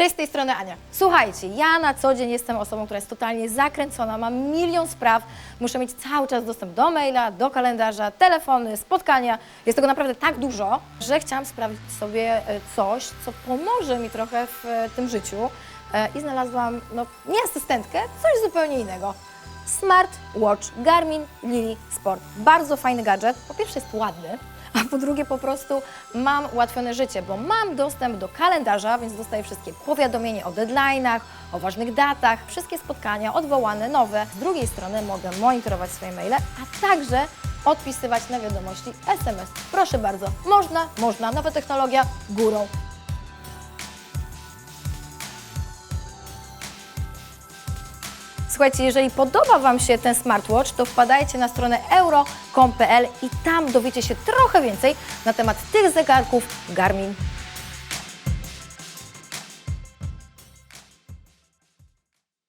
Cześć, z tej strony Ania. Słuchajcie, ja na co dzień jestem osobą, która jest totalnie zakręcona, mam milion spraw, muszę mieć cały czas dostęp do maila, do kalendarza, telefony, spotkania. Jest tego naprawdę tak dużo, że chciałam sprawdzić sobie e, coś, co pomoże mi trochę w e, tym życiu E, i znalazłam, no nie asystentkę, coś zupełnie innego. Smart Watch Garmin Lily Sport. Bardzo fajny gadżet. Po pierwsze jest ładny, a po drugie po prostu mam ułatwione życie, bo mam dostęp do kalendarza, więc dostaję wszystkie powiadomienia o deadline'ach, o ważnych datach, wszystkie spotkania odwołane, nowe. Z drugiej strony mogę monitorować swoje maile, a także odpisywać na wiadomości SMS. Proszę bardzo, można, można, nowa technologia górą. Słuchajcie, jeżeli podoba Wam się ten smartwatch, to wpadajcie na stronę euro.com.pl i tam dowiecie się trochę więcej na temat tych zegarków Garmin